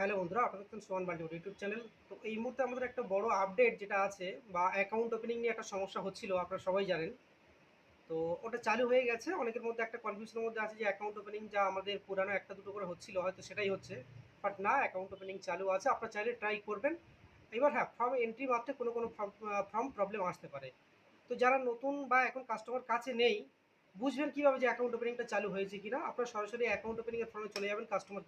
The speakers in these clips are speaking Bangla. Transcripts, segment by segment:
হ্যালো বন্ধুরা আপনাদের দেখছেন সোহান বাল্টিউড ইউটিউব চ্যানেল। তো এই মুহূর্তে আমাদের একটা বড় আপডেট যেটা আছে, বা অ্যাকাউন্ট ওপেনিং নিয়ে একটা সমস্যা হচ্ছিল, আপনারা সবাই জানেন। তো ওটা চালু হয়ে গেছে, অনেকের মধ্যে একটা কনফিউশনের মধ্যে আছে যে অ্যাকাউন্ট ওপেনিং যা আমাদের পুরানো একটা দুটো করে হচ্ছিল, হয়তো সেটাই হচ্ছে। বাট না অ্যাকাউন্ট ওপেনিং চালু আছে, আপনারা চাইলে ট্রাই করবেন। এবার হ্যাঁ ফর্ম এন্ট্রি মাত্রে কোনো কোনো ফর্ম প্রবলেম আসতে পারে। তো যারা নতুন বা এখন কাস্টমার কাছে নেই বুঝবেন কীভাবে যে অ্যাকাউন্ট ওপেনিংটা চালু হয়েছে কিনা। আপনারা সরাসরি অ্যাকাউন্ট ওপেনিংয়ের ফর্মে চলে যাবেন কাস্টমার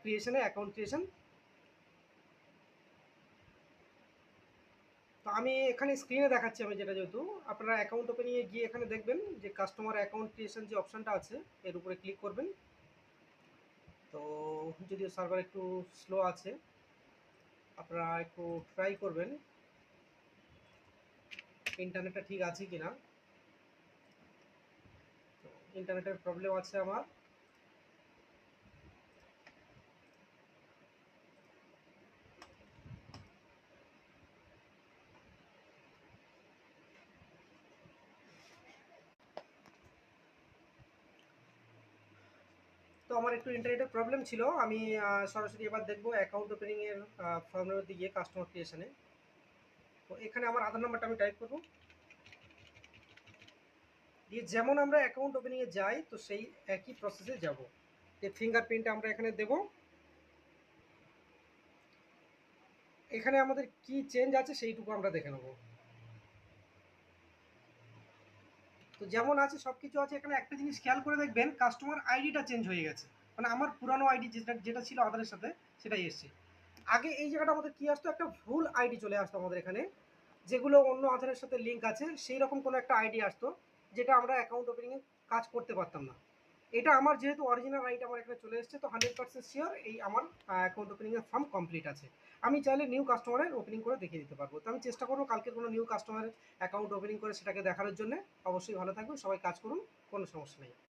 ক্রিয়েশনে অ্যাকাউন্ট ক্রিয়েশন তো আমি এখানে স্ক্রিনে দেখাচ্ছি আমি যেটা যেহেতু। আপনারা অ্যাকাউন্ট ওপেনিংয়ে গিয়ে এখানে দেখবেন যে কাস্টমার অ্যাকাউন্ট ক্রিয়েশন যে অপশানটা আছে, এর উপরে ক্লিক করবেন। তো যদিও সার্ভার একটু স্লো আছে, আপনারা একটু ট্রাই করবেন। ইন্টারনেটটা ঠিক আছে কি না তো ইন্টারনেটের প্রবলেম আছে আমার। তো আমার একটু ইন্টারনেটের প্রবলেম ছিল। আমি সরাসরি এবার দেখব অ্যাকাউন্ট ওপেনিংয়ের ফর্মের মধ্যে গিয়ে কাস্টমার ক্রিয়েশনে তো এখানে আমার আধার নাম্বারটা আমি টাইপ করব। দিয়ে যেমন আমরা অ্যাকাউন্ট ওপেনিংয়ে যাই, তো সেই একই প্রসেসে যাব। যে ফিঙ্গারপ্রিন্ট আমরা এখানে দেব। এখানে আমাদের কি চেঞ্জ আছে সেইটুকু আমরা দেখে নেব। তো যেমন আছে সব কিছু আছে, এখানে একটা জিনিস খেয়াল করে দেখবেন কাস্টমার আইডিটা চেঞ্জ হয়ে গেছে। মানে আমার পুরানো আইডি যেটা যেটা ছিল আধারের সাথে, সেটাই এসছে। আগে এই জায়গাটা আমাদের কি আসতো? একটা ভুল আইডি চলে আসতো আমাদের এখানে, যেগুলো অন্য আধারের সাথে লিঙ্ক আছে সেই রকম কোনো একটা আইডি আসতো। যেটা আমরা অ্যাকাউন্ট ওপেনিংয়ে কাজ করতে পারতাম না। এটা আমার যেহেতু অরিজিনাল আইডি আমার এখানে চলে এসেছে, তো হান্ড্রেড পার্সেন্ট শিওর এই আমার অ্যাকাউন্ট ওপেনিংয়ের ফর্ম কমপ্লিট আছে। আমি চাইলে নিউ কাস্টমারের ওপেনিং করে দেখিয়ে দিতে পারব। তো আমি চেষ্টা করব কালকে কোনো নিউ কাস্টমারের অ্যাকাউন্ট ওপেনিং করে সেটাকে দেখানোর জন্য। অবশ্যই ভালো থাকবেন, সবাই কাজ করুন, কোনো সমস্যা নেই।